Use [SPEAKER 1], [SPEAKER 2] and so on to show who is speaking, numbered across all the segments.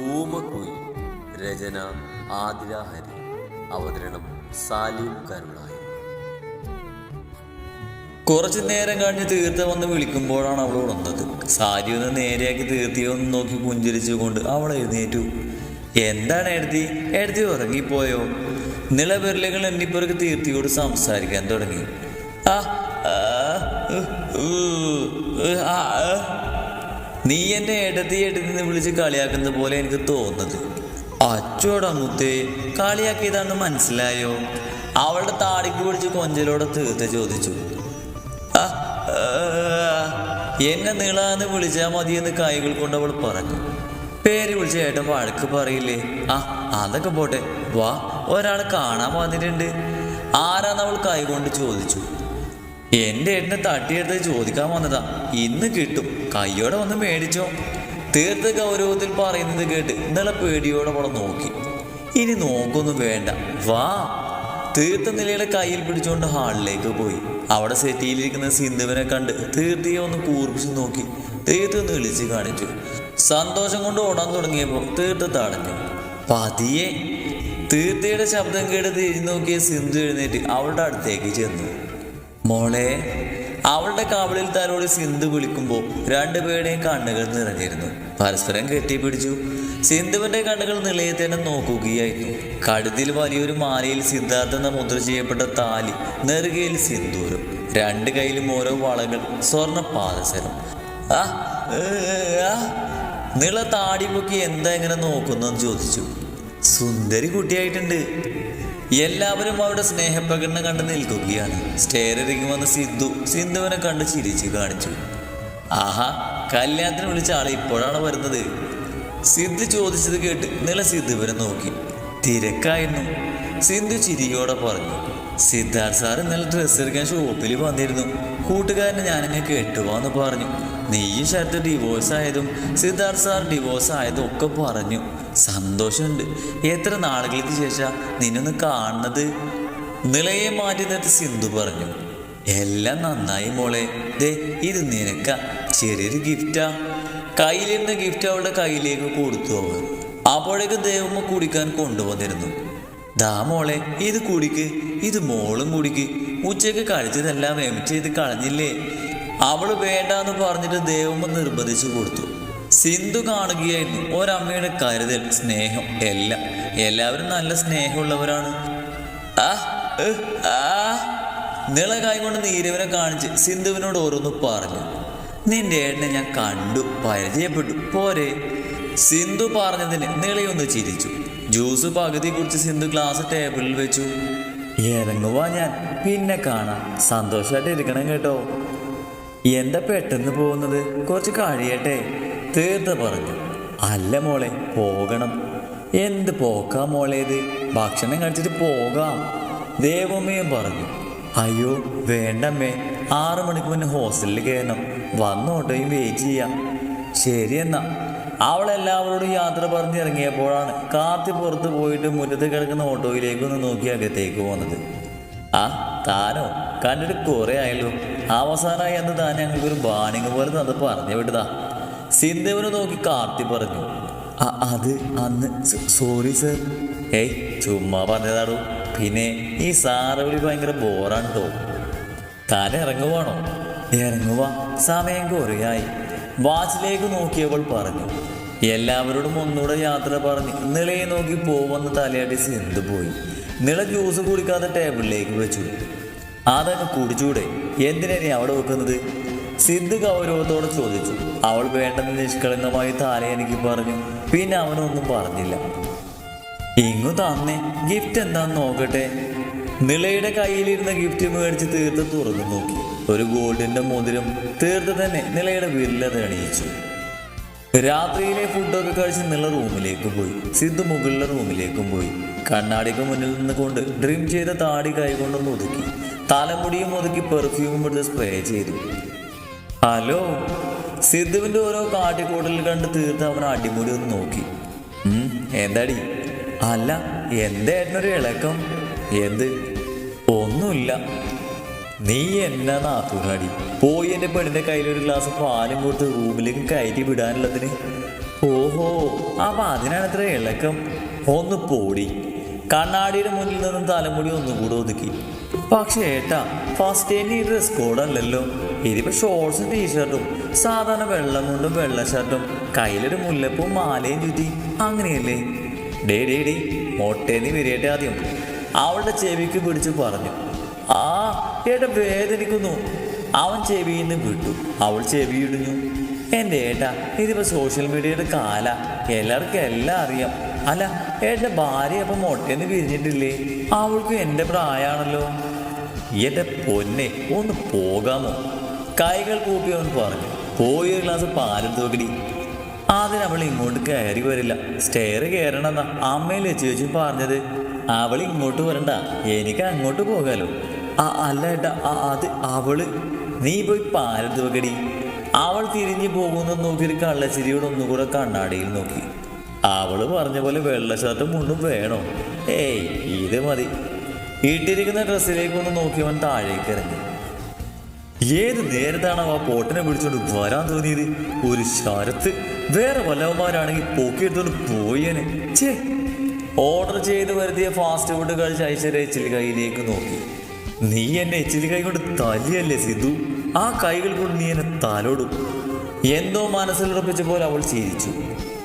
[SPEAKER 1] ഊമക്കുയിൽ രചന ആതിര ഹരി അവതരണം സാലിം കരുളായി
[SPEAKER 2] കുറച്ചു നേരം കഴിഞ്ഞ് തീർത്ത വന്ന് വിളിക്കുമ്പോഴാണ് അവൾ ഉണർന്നത്. സാരി ഒന്ന് നേരെയാക്കി തീർത്തിയൊന്ന് നോക്കി പുഞ്ചിരിച്ചുകൊണ്ട് അവൾ എഴുന്നേറ്റു. എന്താണ് എഴുതി? എഴുതി ഉറങ്ങിപ്പോയോ? നിളവിരലുകൾ എണ്ണിപ്പുറക്ക് തീർത്തിയോട് സംസാരിക്കാൻ തുടങ്ങി. ആ. നീ എന്നെ എടത്തി എടുത്ത് വിളിച്ച് കളിയാക്കുന്ന പോലെ എനിക്ക് തോന്നുന്നത്. അച്ചോടാ മുത്തേ കളിയാക്കിയതാണെന്ന് മനസ്സിലായോ? അവളുടെ താടിക്ക് പിടിച്ച് കൊഞ്ചലോടെ തീർത്ത് ചോദിച്ചു. എന്നെ നീളാന്ന് വിളിച്ചാൽ മതിയെന്ന് കൈകൾ കൊണ്ട് അവൾ പറഞ്ഞു. പേര് വിളിച്ച ഏട്ടൻ വഴക്ക് പറയില്ലേ? ആ അതൊക്കെ പോട്ടെ. വാ ഒരാളെ കാണാൻ വന്നിട്ടുണ്ട്. ആരാന്ന് അവൾ കൈകൊണ്ട് ചോദിച്ചു. എന്റെ ഏട്ടനെ തട്ടിയെടുത്ത് ചോദിക്കാൻ വന്നതാ. ഇന്ന് കിട്ടും. കയ്യോടെ വന്ന് മേടിച്ചോ. തീർത്ത ഗൗരവത്തിൽ പറയുന്നത് കേട്ട് ഇന്നലെ പേടിയോടെ അവിടെ നോക്കി. ഇനി നോക്കൊന്നും വേണ്ട. വാ. തീർത്ത നിലയുടെ കയ്യിൽ പിടിച്ചുകൊണ്ട് ഹാളിലേക്ക് പോയി. അവിടെ സെറ്റിയിലിരിക്കുന്ന സിന്ധുവിനെ കണ്ട് തീർത്തിയെ ഒന്ന് കൂർപ്പിച്ച് നോക്കി. തീർത്ത് ഒന്ന് വിളിച്ച് കാണിച്ചു. സന്തോഷം കൊണ്ട് ഓടാൻ തുടങ്ങിയപ്പോൾ തീർത്ത് തടഞ്ഞു. പതിയെ. തീർത്തയുടെ ശബ്ദം കേട്ട് തിരിഞ്ഞു നോക്കിയ സിന്ധു എഴുന്നേറ്റ് അവളുടെ അടുത്തേക്ക് ചെന്നു. മോളെ അവളുടെ കാവളിൽ തലോട് സിന്ധു വിളിക്കുമ്പോൾ രണ്ടുപേരുടെയും കണ്ണുകൾ നിറഞ്ഞിരുന്നു. പരസ്പരം കെട്ടിപ്പിടിച്ചു സിന്ധുവിന്റെ കണ്ണുകൾ നിലയെ തന്നെ നോക്കുകയായിരുന്നു. കടുതിൽ വലിയൊരു മാലയിൽ സിദ്ധാർത്ഥ എന്ന മുദ്ര ചെയ്യപ്പെട്ട താലി നെറുകയിൽ സിന്ദൂരം. രണ്ട് കയ്യിലും ഓരോ വളകൾ സ്വർണ പാദസരം. ആ. നിള താടി പൊക്കി എന്താ ഇങ്ങനെ നോക്കുന്നു ചോദിച്ചു. സുന്ദരി കുട്ടിയായിട്ടുണ്ട്. എല്ലാവരും അവരുടെ സ്നേഹപ്രകടനം കണ്ട് നിൽക്കുകയാണ്. സ്റ്റേറിങ് വന്ന സിദ്ധു സിന്ധുവിനെ കണ്ട് ചിരിച്ച് കാണിച്ചു. ആഹാ കല്യാണത്തിന് വിളിച്ച ആളെ ഇപ്പോഴാണ് വരുന്നത്. സിദ്ധു ചോദിച്ചത് കേട്ട് നില സിദ്ധുവിനെ നോക്കി. തിരക്കായിരുന്നു. സിന്ധു ചിരിയോടെ പറഞ്ഞു സിദ്ധാർത്ഥ് സാർ ഇന്നലെ ഡ്രസ്സ് എടുക്കാൻ ഷോപ്പിൽ വന്നിരുന്നു. കൂട്ടുകാരനെ ഞാനങ്ങ് കെട്ടുവാന്ന് പറഞ്ഞു. നീയും ശരത്ത് ഡിവോഴ്സ് ആയതും സിദ്ധാർത്ഥ് സാർ ഡിവോഴ്സ് ആയതും ഒക്കെ പറഞ്ഞു. സന്തോഷമുണ്ട്. എത്ര നാളുകൾക്ക് ശേഷം നിന്നൊന്ന് കാണുന്നത്? നിളയെ മാറ്റി നിർത്തി സിന്ധു പറഞ്ഞു. എല്ലാം നന്നായി മോളെ. ദേ ഇത് നിനക്ക. ചെറിയൊരു ഗിഫ്റ്റാ കയ്യിലിരുന്ന ഗിഫ്റ്റ് അവളുടെ കയ്യിലേക്ക് കൊടുത്തു അവർ അപ്പോഴേക്ക് ദേവമ്മ കുടിക്കാൻ കൊണ്ടുവന്നിരുന്നു. ദാ മോളെ ഇത് കുടിക്ക്. ഇത് മോളും കുടിക്ക്. ഉച്ചയ്ക്ക് കഴിച്ചതെല്ലാം എമിറ്റ് ചെയ്ത് കളഞ്ഞില്ലേ? അവൾ വേണ്ടാന്ന് പറഞ്ഞിട്ട് ദേവമ്മ നിർബന്ധിച്ചു കൊടുത്തു. സിന്ധു കാണുകയായിരുന്നു. ഒരമ്മയുടെ കരുതൽ സ്നേഹം എല്ലാം. എല്ലാവരും നല്ല സ്നേഹമുള്ളവരാണ്. ആ ആ. കൊണ്ട് നീരവനെ കാണിച്ച് സിന്ധുവിനോട് ഓരോന്ന് പറഞ്ഞു. നിന്റെ ഏട്ടനെ ഞാൻ കണ്ടു പരിചയപ്പെട്ടു. പോരെ. സിന്ധു പറഞ്ഞതിന് നിളയൊന്ന് ചിരിച്ചു. ജ്യൂസ് പകുതി കുറിച്ച് സിന്ധു ഗ്ലാസ് ടേബിളിൽ വെച്ചു. ഇറങ്ങുവാ ഞാൻ. പിന്നെ കാണാം. സന്തോഷമായിട്ട് ഇരിക്കണം കേട്ടോ. എന്താ പെട്ടെന്ന് പോകുന്നത്? കുറച്ച് കഴിയട്ടെ. തീർത്ത പറഞ്ഞു. അല്ല മോളെ പോകണം. എന്ത് പോക്കാ മോളെ ഇത്? ഭക്ഷണം കഴിച്ചിട്ട് പോകാം. ദേവമ്മയും പറഞ്ഞു. അയ്യോ വേണ്ടമ്മേ. ആറു മണിക്ക് മുന്നേ ഹോസ്റ്റലിൽ കയറണം. വന്നോട്ടെയും വെയിറ്റ് ചെയ്യാം. ശരി എന്നാ. അവൾ എല്ലാവരോടും യാത്ര പറഞ്ഞിറങ്ങിയപ്പോഴാണ് കാത്തി പുറത്ത് പോയിട്ട് മുറ്റത്ത് കിടക്കുന്ന ഓട്ടോയിലേക്ക് ഒന്ന് നോക്കി അകത്തേക്ക് പോകുന്നത് ആ താനോ? കണ്ടിട്ട് കുറെ ആയല്ലോ. അവസാനമായി അന്ന് താൻ ഞങ്ങൾക്കൊരു ബാണിങ് പോലെ അത് പറഞ്ഞു വിട്ടതാ. സിന്ധുവിനെ നോക്കി കാർത്തി പറഞ്ഞു. "അ, അത് അന്ന് സോറി സർ. ഏയ് ചുമ്മാ പറഞ്ഞതാടോ. പിന്നെ ഈ സാറ് വിളി ഭയങ്കര ബോറാണ് കേട്ടോ താൻ ഇറങ്ങുവാണോ ഇറങ്ങുവാ. സമയം കുറയായി. വാച്ചിലേക്ക് നോക്കിയപ്പോൾ പറഞ്ഞു എല്ലാവരോടും ഒന്നുകൂടെ യാത്ര പറഞ്ഞ്. നിളയെ നോക്കി പോവെന്ന് തലയാട്ടി സിന്ധു പോയി? നിള ജ്യൂസ് കുടിക്കാതെ ടേബിളിലേക്ക് വെച്ചു. അതൊക്കെ കുടിച്ചൂടെ? എന്തിനാണ് അവിടെ വെക്കുന്നത്? സിദ്ധു ഗൗരവത്തോടെ ചോദിച്ചു. അവൾ വേണ്ടെന്ന് നിഷ്കളങ്കമായി താലയനിക്ക് പറഞ്ഞു. പിന്നെ അവനൊന്നും പറഞ്ഞില്ല. ഇങ്ങു തന്നെ ഗിഫ്റ്റ് എന്താന്ന് നോക്കട്ടെ? നിളയുടെ കയ്യിലിരുന്ന ഗിഫ്റ്റ് മേടിച്ച് തീർത്ത് തുറന്നു നോക്കി. ഒരു ഗോൾഡിന്റെ മോതിരം തീർത്ത് തന്നെ നിലയുടെ വിരലത് അണിയിച്ചു രാത്രിയിലെ ഫുഡൊക്കെ കഴിച്ച് നിള റൂമിലേക്ക് പോയി. സിദ്ധു മുകളിലെ റൂമിലേക്കും പോയി. കണ്ണാടിക്ക് മുന്നിൽ നിന്നുകൊണ്ട് ഡ്രീം ചെയ്ത താടി കൈകൊണ്ടൊന്ന് ഒതുക്കി. തലമുടിയും ഒതുക്കി പെർഫ്യൂമും എടുത്ത് സ്പ്രേ ചെയ്തു. ഹലോ? സിദ്ധുവിന്റെ ഓരോ കാട്ടിക്കൂട്ടൽ കണ്ട് തീർത്ത് അവൻ അടിമുടി ഒന്ന് നോക്കി. എന്താടി? അല്ല എന്തായിരുന്നൊരു ഇളക്കം. എന്ത്? ഒന്നുമില്ല. നീ എന്നാ നാത്തൂനാടി? പോയി എന്റെ പെണ്ണിന്റെ കയ്യിൽ ഒരു ഗ്ലാസ് പാലും കൊടുത്ത് റൂമിലേക്ക് കയറ്റി വിടാനുള്ളതിന്? ഓഹോ അപ്പൊ അതിനാണ് ഇത്ര ഇളക്കം. ഒന്ന് പോടി. കണ്ണാടിയുടെ മുന്നിൽ നിന്നും തലമുടി ഒന്നും കൂടെ ഒതുക്കി. പക്ഷേ ഏട്ടാ ഫസ്റ്റ് ടൈം ഈ ഡ്രസ് കോഡല്ലല്ലോ ഇതിപ്പോ ഷോർട്സും ടീഷർട്ടും സാധാരണ വെള്ളം കൊണ്ടും വെള്ള ഷർട്ടും കയ്യിലൊരു മുല്ലപ്പും മാലയും ചുറ്റി. അങ്ങനെയല്ലേ? ഡേ ഡേ ഡേ മൊട്ടേന്ന് വിരിയട്ടെ ആദ്യം. അവളുടെ ചെവിക്ക് പിടിച്ചു പറഞ്ഞു. ആ ഏട്ടാ വേദനിക്കുന്നു. അവൻ ചെവിയിൽ നിന്ന് വിട്ടു. അവൾ ചെവി എന്റെ ഏട്ട ഇതിപ്പോ സോഷ്യൽ മീഡിയയുടെ കാല. എല്ലാവർക്കും എല്ലാം അറിയാം. അല്ല ഏട്ടന്റെ ഭാര്യ അപ്പം മുട്ടേന്ന് പിരിഞ്ഞിട്ടില്ലേ അവൾക്ക് എന്റെ പ്രായമാണല്ലോ എന്റെ പൊന്നെ ഒന്ന് പോകാമോ? കൈകൾ കൂപ്പി അവൻ പറഞ്ഞു. പോയി ഒരു ഗ്ലാസ് പാലം തോക്കടി. ആദ്യം അവൾ ഇങ്ങോട്ട് കയറി വരില്ല. സ്റ്റെയർ കയറണമെന്ന അമ്മയിൽ വെച്ച് വെച്ച് പറഞ്ഞത്. അവൾ ഇങ്ങോട്ട് വരണ്ട. എനിക്ക് അങ്ങോട്ട് പോകാലോ. ആ അല്ല ഏട്ടാ അത് അവൾ. നീ പോയി പാലത്ത് വെക്കടി. അവൾ തിരിഞ്ഞു പോകുന്ന നോക്കി ഒരു കള്ളച്ചിരിയോട് ഒന്നുകൂടെ കണ്ണാടിയിൽ നോക്കി. അവൾ പറഞ്ഞ പോലെ വെള്ള ഷർട്ടും മുണ്ടും വേണോ? ഏയ് ഇത് മതി. ഇട്ടിരിക്കുന്ന ഡ്രസ്സിലേക്ക് ഒന്ന് നോക്കിയവൻ താഴേക്ക് ഇറങ്ങി. ഏത് നേരത്താണ് ആ പോട്ടിനെ പിടിച്ചോണ്ട് വരാൻ തോന്നിയത്? ഒരു ശരത്ത്. വേറെ വല്ലവന്മാരാണെങ്കിൽ പൊക്കിയെടുത്തോണ്ട് പോയേനെ. ചേ ഓർഡർ ചെയ്ത് വരുത്തിയ ഫാസ്റ്റ് ഫുഡ് കഴിച്ച് ഐശ്വര്യ കയ്യിലേക്ക് നോക്കി. നീ എന്നെ എച്ചിൽ കൈ കൊണ്ട് തല്ലിയല്ലേ സിദ്ധു? ആ കൈകൾ കൊണ്ട് നീ എന്നെ തലോടും. എന്തോ മനസ്സിലുറപ്പിച്ച പോലെ അവൾ ചിരിച്ചു.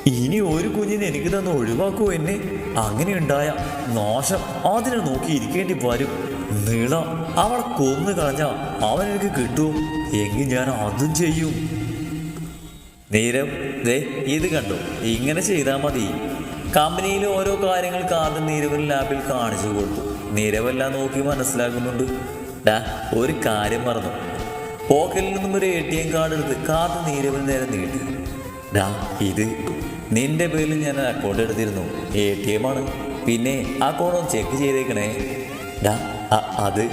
[SPEAKER 2] ഇനി ഒരു കുഞ്ഞിനെ എനിക്ക് തന്നെ ഒഴിവാക്കൂ എന്നെ? അങ്ങനെ ഉണ്ടായ നാശം അതിനെ നോക്കി ഇരിക്കേണ്ടി വരും. നീള അവൾ കൊന്നു കളഞ്ഞ അവൻ എനിക്ക് കിട്ടും. എങ്കിൽ ഞാൻ അതും ചെയ്യും. നീരവ് ദേ ഇത് കണ്ടു? ഇങ്ങനെ ചെയ്താൽ മതി. കമ്പനിയിലെ ഓരോ കാര്യങ്ങൾ കാർഡ് നീരവൻ ലാബിൽ കാണിച്ചു കൊടുത്തു. നീരവെല്ലാം നോക്കി മനസ്സിലാക്കുന്നുണ്ട്. ഡാ ഒരു കാര്യം പറഞ്ഞു പോക്കറ്റിൽ നിന്നും ഒരു എ ടി എം കാർഡ് എടുത്ത് കാർഡ് നീരവൽ നേരെ നീട്ടി. ഡാ ഇത് നിന്റെ പേരിൽ ഞാൻ അക്കൗണ്ട് എടുത്തിരുന്നു. എ ടി എം ആണ്. പിന്നെ അക്കൗണ്ട് ഒന്ന് ചെക്ക് ചെയ്തേക്കണേ. ഡാ അത്.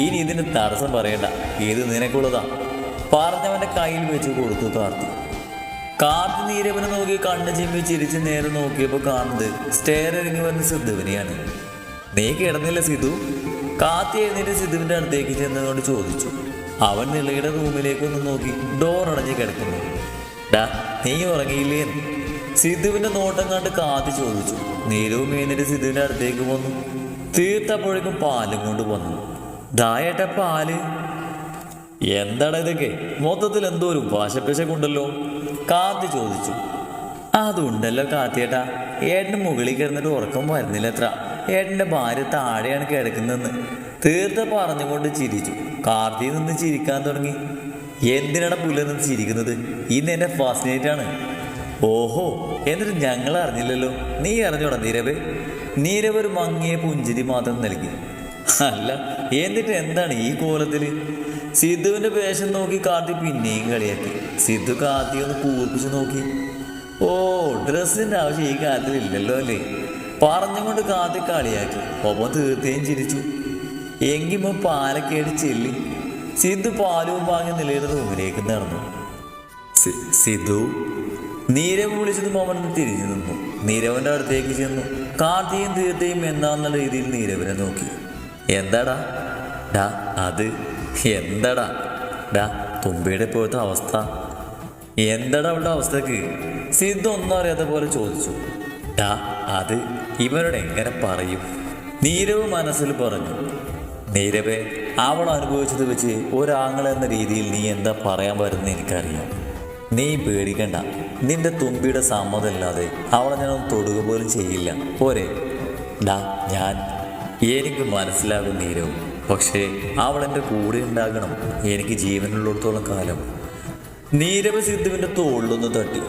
[SPEAKER 2] ഇനി ഇതിന് തടസ്സം പറയണ്ട. ഇത് നിനക്കുള്ളതാ. പറഞ്ഞവന്റെ കയ്യിൽ വെച്ച് കൊടുത്തു കാർത്തി കാർത്തി നീരവനെ നോക്കി കണ്ണ് ചിമ്മി ചിരിച്ച് നേരെ നോക്കിയപ്പോൾ കാണുന്നത് സ്റ്റെയർ ഇറങ്ങി വരുന്ന സിദ്ധുവിനെയാണ്. നീ കിടന്നില്ല സിധു കാത്തി എഴുന്നേറ്റ് സിധുവിന്റെ അടുത്തേക്ക് ചെന്നതുകൊണ്ട് ചോദിച്ചു. അവൻ നിളയുടെ റൂമിലേക്ക് ഒന്ന് നോക്കി ഡോർ അടഞ്ഞ് കിടക്കുന്നു. ഡാ നീ ഉറങ്ങിയില്ലേ? സിധുവിന്റെ നോട്ടം കണ്ട് കാത്തി ചോദിച്ചു. നീരവും എഴുന്നേറ്റ് സിധുവിന്റെ അടുത്തേക്ക് വന്നു. തീർത്തപ്പോഴേക്കും പാലും കൊണ്ട് വന്നു. ദായേട്ട പാൽ. എന്താടാ ഇതൊക്കെ? മൊത്തത്തിൽ എന്തോ ഒരു ഭാഷപ്പിശക്കുണ്ടല്ലോ കാത്തി ചോദിച്ചു. അതുണ്ടല്ലോ കാത്തിയേട്ടാ. ഏട്ടന് മുകളിൽ കിടന്നിട്ട് ഉറക്കം വരുന്നില്ല എത്ര ഏട്ടന്റെ ഭാര്യ താഴെയാണ് കിടക്കുന്നതെന്ന് തീർത്ത പറഞ്ഞുകൊണ്ട് ചിരിച്ചു. കാർത്തി നിന്ന് ചിരിക്കാൻ തുടങ്ങി. എന്തിനാണ് പുല്ല നിന്ന് ചിരിക്കുന്നത്? ഇന്ന് എന്നെ ഫാസിനേറ്റ് ആണ്. ഓഹോ എന്നിട്ട് ഞങ്ങൾ അറിഞ്ഞില്ലല്ലോ. നീ അറിഞ്ഞോടാ നീരവ്? നീരവ് ഒരു മങ്ങിയ പുഞ്ചിരി മാത്രം നൽകി. അല്ല എന്നിട്ട് എന്താണ് ഈ കോലത്തിൽ സിദ്ധുവിന്റെ വേഷം നോക്കി കാർത്തി പിന്നെയും കളിയാക്കി. സിദ്ധു കാർത്തി ഒന്ന് കൂർപ്പിച്ച് നോക്കി. ഓ ഡ്രസ്സിന്റെ ആവശ്യം ഈ കാര്യത്തിൽ ഇല്ലല്ലോ അല്ലേ? പറഞ്ഞുകൊണ്ട് കാത്തി കളിയാക്കി. ഒപ്പം തീർത്തേയും ചിരിച്ചു. എങ്കിമ്മ പാലക്കേട് ചെല്ലി. സിദ്ധു പാലും വാങ്ങി നിലയുടെ റൂമിലേക്ക് നടന്നു. സിദ്ധു നീരവ് വിളിച്ചതും അവൻ തിരിഞ്ഞു നിന്നു. നീരവന്റെ അടുത്തേക്ക് ചെന്നു. കാർത്തിയും തീർത്തയും എന്താന്നുള്ള രീതിയിൽ നീരവിനെ നോക്കി. എന്താടാ? ഡാ അത് എന്താടാ? ഡാ തുമ്പിയുടെ ഇപ്പോഴത്തെ അവസ്ഥ. എന്താടാ അവളുടെ അവസ്ഥക്ക്? സിദ്ധു ഒന്നും അറിയാത്ത പോലെ ചോദിച്ചു. അത് ഇവരോട് എങ്ങനെ പറയും? നീരവ് മനസ്സിൽ പറഞ്ഞു നീരവെ അവൾ അനുഭവിച്ചത് വെച്ച് ഒരാങ്ങൾ എന്ന രീതിയിൽ നീ എന്താ പറയാൻ വരുന്നത് എനിക്കറിയാം. നീ പേടിക്കണ്ട നിന്റെ തുമ്പിയുടെ സമ്മതമില്ലാതെ അവളെ ഞാനൊന്നും തൊടുക പോലും ചെയ്യില്ല. പോരെ. ഡാ ഞാൻ. എനിക്ക് മനസ്സിലാകും നീരവ് പക്ഷേ അവൾ എന്റെ കൂടെ ഉണ്ടാകണം. എനിക്ക് ജീവനുള്ളിടത്തോളം കാലം. നീരവ് സിദ്ധുവിന്റെ തോളിലൊന്ന് തട്ടി.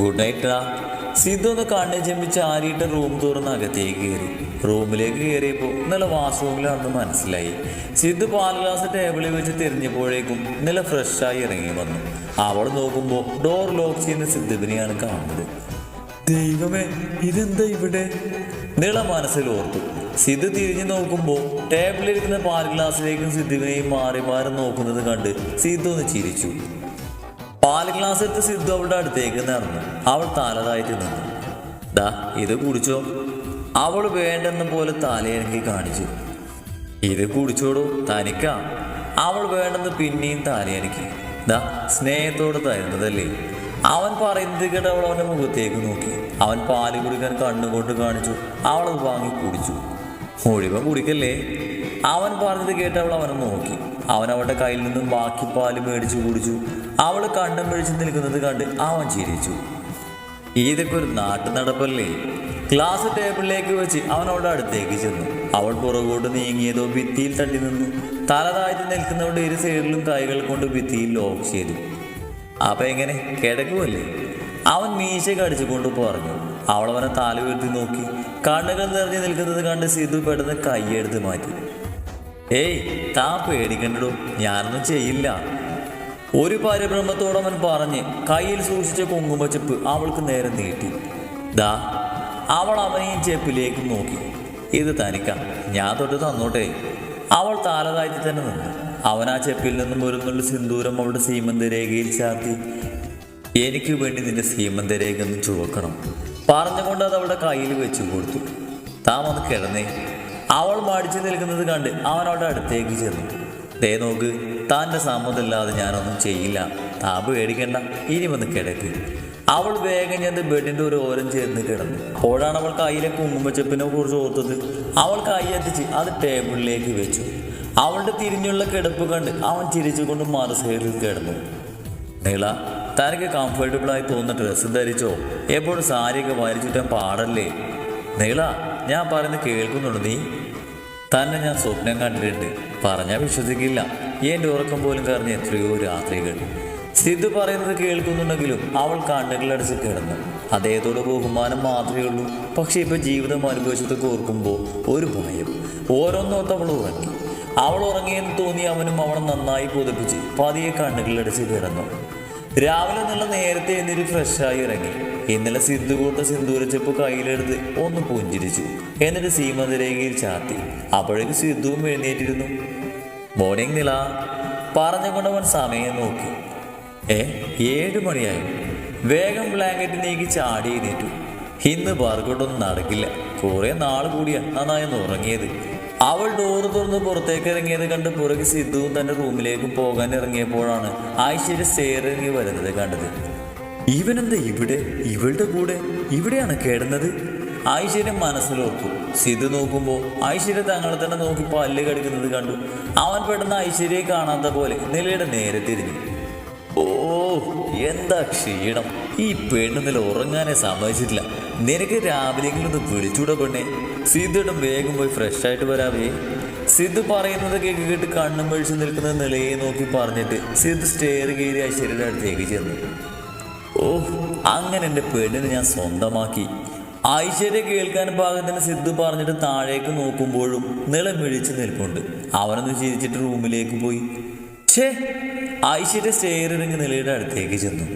[SPEAKER 2] ഗുഡ് നൈറ്റ് ഡാ. സിദ്ധു ഒന്ന് കണ്ണു ചെമ്പിച്ച് ആരിയിട്ട് റൂം തുറന്ന് അകത്തേക്ക് കയറി. റൂമിലേക്ക് കയറിയപ്പോൾ ഇന്നലെ വാഷ്റൂമിലാണെന്ന് മനസ്സിലായി. സിദ്ധു പാൽ ഗ്ലാസ് ടേബിളിൽ വെച്ച് തിരിഞ്ഞപ്പോഴേക്കും ഇന്നലെ ഫ്രഷായി ഇറങ്ങി വന്നു. അവൾ നോക്കുമ്പോൾ ഡോർ ലോക്ക് ചെയ്യുന്ന സിദ്ധുവിനെയാണ് കാണുന്നത്. ദൈവമേ ഇതെന്താ ഇവിടെ? നിള മനസ്സിൽ ഓർത്തു. സിദ്ധു തിരിഞ്ഞു നോക്കുമ്പോൾ ടേബിളിലിരിക്കുന്ന പാൽ ഗ്ലാസ്സിലേക്കും സിദ്ധുവിനെയും മാറി മാറി നോക്കുന്നത് കണ്ട് സിദ്ധു ഒന്ന് ചിരിച്ചു. പാൽ ഗ്ലാസ് എടുത്ത് സിദ്ധു അവളുടെ അടുത്തേക്ക് നടന്നു. അവൾ തലതായിട്ട് നിന്നു. ദാ ഇത് കുടിച്ചോ. അവൾ വേണ്ടെന്ന പോലെ തലയിറങ്ങി കാണിച്ചു. ഇത് കുടിച്ചോടൂ തനിക്കാ. അവൾ വേണ്ടെന്ന് പിന്നെയും തലയനക്കി ദാ സ്നേഹത്തോട് തരുന്നതല്ലേ. അവൻ പറയുന്നത് കേട്ട് അവൾ അവന്റെ മുഖത്തേക്ക് നോക്കി. അവൻ പാൽ കുടിക്കാൻ കണ്ണുകൊണ്ട് കാണിച്ചു. അവളത് വാങ്ങി കുടിച്ചു. മുഴുവൻ കുടിക്കല്ലേ? അവൻ പറഞ്ഞത് കേട്ട് അവൾ അവനെ നോക്കി. അവൻ അവളുടെ കയ്യിൽ നിന്നും ബാക്കി പാൽ മേടിച്ചു കുടിച്ചു. അവൾ കണ്ടം പിടിച്ച് നിൽക്കുന്നത് കണ്ട് അവൻ ചിരിച്ചു. ഇതൊക്കെ ഒരു നാട്ടു നടപ്പല്ലേ ക്ലാസ് ടേബിളിലേക്ക് വെച്ച് അവൻ അവളുടെ അടുത്തേക്ക് ചെന്നു. അവൾ പുറകോട്ട് നീങ്ങിയതോ ഭിത്തിയിൽ തട്ടി നിന്നു. തല താഴ്ത്തി നിൽക്കുന്നവരുടെ ഇരു സൈഡിലും കൈകൾ കൊണ്ട് ഭിത്തിയിൽ ലോക്ക് ചെയ്തു. അപ്പൊ എങ്ങനെ? കിടക്കുമല്ലേ അവൻ മീശ കടിച്ചുകൊണ്ട് പറഞ്ഞു. അവൾ അവനെ തല നോക്കി. കണ്ണുകൾ നിറഞ്ഞു നിൽക്കുന്നത് കണ്ട് സിദ്ധു പെട്ടെന്ന് കൈയെടുത്ത് മാറ്റി. ഏയ് താ പേടിക്കണ്ടോ ഞാനൊന്നും ചെയ്യില്ല. ഒരു പരിഭ്രമത്തോടവൻ പറഞ്ഞ് കയ്യിൽ സൂക്ഷിച്ച കുങ്കുമച്ചെപ്പ് അവൾക്ക് നേരെ നീട്ടി. ദാ അവൾ അവനെയും ചെപ്പിലേക്ക് നോക്കി. ഇത് തനിക്ക ഞാൻ തൊട്ട് തന്നോട്ടെ. അവൾ താലതാഴ്ത്തി തന്നെ നിന്നു. അവൻ ആ ചെപ്പിൽ നിന്നും ഒരു നുള്ളി സിന്ദൂരം അവളുടെ സീമന്ത രേഖയിൽ ചാർത്തി. എനിക്ക് വേണ്ടി നിന്റെ സീമന്ത രേഖ ഒന്ന് ചുവക്കണം പറഞ്ഞുകൊണ്ട് അത് അവളുടെ കയ്യിൽ വെച്ചു കൊടുത്തു. വന്ന് കിടന്നേ. അവൾ മടിച്ചു നിൽക്കുന്നത് കണ്ട് അവൻ അവളുടെ അടുത്തേക്ക് ചെന്നു. ദേ നോക്ക് താന്റെ സമ്മതമില്ലാതെ ഞാനൊന്നും ചെയ്യില്ല. താ പേടിക്കണ്ട ഇനി വന്ന് കിടക്ക്. അവൾ വേഗം ചെന്ന് ബെഡിന്റെ ഒരു ഓരം ചേർന്ന് കിടന്നു. അപ്പോഴാണ് അവൾ കയ്യിലെ കുങ്കുമച്ചെപ്പിനെ കുറിച്ച് ഓർത്തത്. അവൾ കൈ അത് ടേബിളിലേക്ക് വെച്ചു. അവളുടെ തിരിഞ്ഞുള്ള കിടപ്പ് കണ്ട് അവൻ ചിരിച്ചുകൊണ്ട് മറുസൈഡിൽ കിടന്നു. നീള തനിക്ക് കംഫർട്ടബിളായി തോന്നുന്ന ഡ്രസ്സ് ധരിച്ചോ? എപ്പോഴും സാരിയൊക്കെ വരച്ചിട്ടാൻ പാടല്ലേ? നീള ഞാൻ പറയുന്നത് കേൾക്കുന്നുണ്ട് നീ? തന്നെ ഞാൻ സ്വപ്നം കണ്ടിട്ടുണ്ട്. പറഞ്ഞാൽ വിശ്വസിക്കില്ല. എന്റെ ഉറക്കം പോലും കറിഞ്ഞ എത്രയോ രാത്രികൾ. സിദ്ധു പറയുന്നത് കേൾക്കുന്നുണ്ടെങ്കിലും അവൾ കണ്ണുകളടച്ച് കിടന്നു. അദ്ദേഹത്തോട് ബഹുമാനം മാത്രമേ ഉള്ളൂ. പക്ഷേ ഇപ്പൊ ജീവിതം അനുഭവിച്ചതൊക്കെ ഓർക്കുമ്പോൾ ഒരു ഭയം. ഓരോന്നോത്ത് അവൾ ഉറങ്ങി. അവൾ ഉറങ്ങിയെന്ന് തോന്നി അവനും അവളെ നന്നായി പൊതിപ്പിച്ച് പതിയെ കണ്ണുകളടച്ച് കിടന്നു. രാവിലെ നല്ല നേരത്തെ എന്നിട്ട് ഫ്രഷായി ഇറങ്ങി ഇന്നലെ സിദ്ധു കൂട്ട സിന്ദൂരച്ചപ്പ് കയ്യിലെടുത്ത് ഒന്ന് പുഞ്ചിരിച്ചു. എന്നിട്ട് സീമന്തരേഖയിൽ ചാത്തി. അപ്പോഴേക്ക് സിദ്ധുവും എഴുന്നേറ്റിരുന്നു. മോർണിംഗ് നില പറഞ്ഞുകൊണ്ടവൻ സമയം നോക്കി. ഏ ഏഴ് മണിയായി. വേഗം ബ്ലാങ്കറ്റ് നീക്കി ചാടി എഴുന്നേറ്റു. ഇന്ന് വർക്കൗട്ടൊന്നും നടക്കില്ല. കുറേ നാൾ കൂടിയാ നന്നായി ഉറങ്ങിയത്. അവൾ ഡോറ് തുറന്ന് പുറത്തേക്ക് ഇറങ്ങിയത് കണ്ട് പുറകെ സിദ്ധുവും തന്റെ റൂമിലേക്ക് പോകാൻ ഇറങ്ങിയപ്പോഴാണ് ഐശ്വര്യ ഇറങ്ങി വരുന്നത് കണ്ടത്. ഇവനെന്താ ഇവിടെ? ഇവളുടെ കൂടെ? ഇവിടെയാണ് കേടുന്നത് ഐശ്വര്യം മനസ്സിലോർത്തു. സിദ്ധു നോക്കുമ്പോൾ ഐശ്വര്യ തങ്ങളെ തന്നെ നോക്കി പല്ല് കടിക്കുന്നത് കണ്ടു. അവൻ പെട്ടെന്ന് ഐശ്വര്യയെ കാണാത്ത പോലെ നിലയുടെ നേരെ തിരിഞ്ഞു. ഓ എന്താ ക്ഷീണം? ഈ പെണ്ണുന്നിൽ ഉറങ്ങാനേ സമ്മതിച്ചിട്ടില്ല. നിനക്ക് രാവിലെങ്കിലും ഒന്ന് വിളിച്ചൂടെ പെണ്ണെ? സിദ്ധുയുടെ വേഗം പോയി ഫ്രഷ് ആയിട്ട് വരാവേ സിദ്ധു പറയുന്നത് കേക്ക് കേട്ട് കണ്ണും പഴിച്ചു നിൽക്കുന്ന നിലയെ നോക്കി പറഞ്ഞിട്ട് സിദ്ധു സ്റ്റെയർ കയറി ഐശ്വര്യയുടെ അടുത്തേക്ക് ചെന്നു. ഓ അങ്ങനെ എന്റെ പെണ്ണിനെ ഞാൻ സ്വന്തമാക്കി. ഐശ്വര്യ കേൾക്കാൻ പാകത്തിന് സിദ്ധു പറഞ്ഞിട്ട് താഴേക്ക് നോക്കുമ്പോഴും നിളം മിഴിച്ച് നിൽപ്പുണ്ട്. അവനൊന്ന് ചിരിച്ചിട്ട് റൂമിലേക്ക് പോയി. ഛേ ഐശ്വര്യ സ്റ്റെയർ ഇറങ്ങി നിലയുടെ അടുത്തേക്ക് ചെന്നു.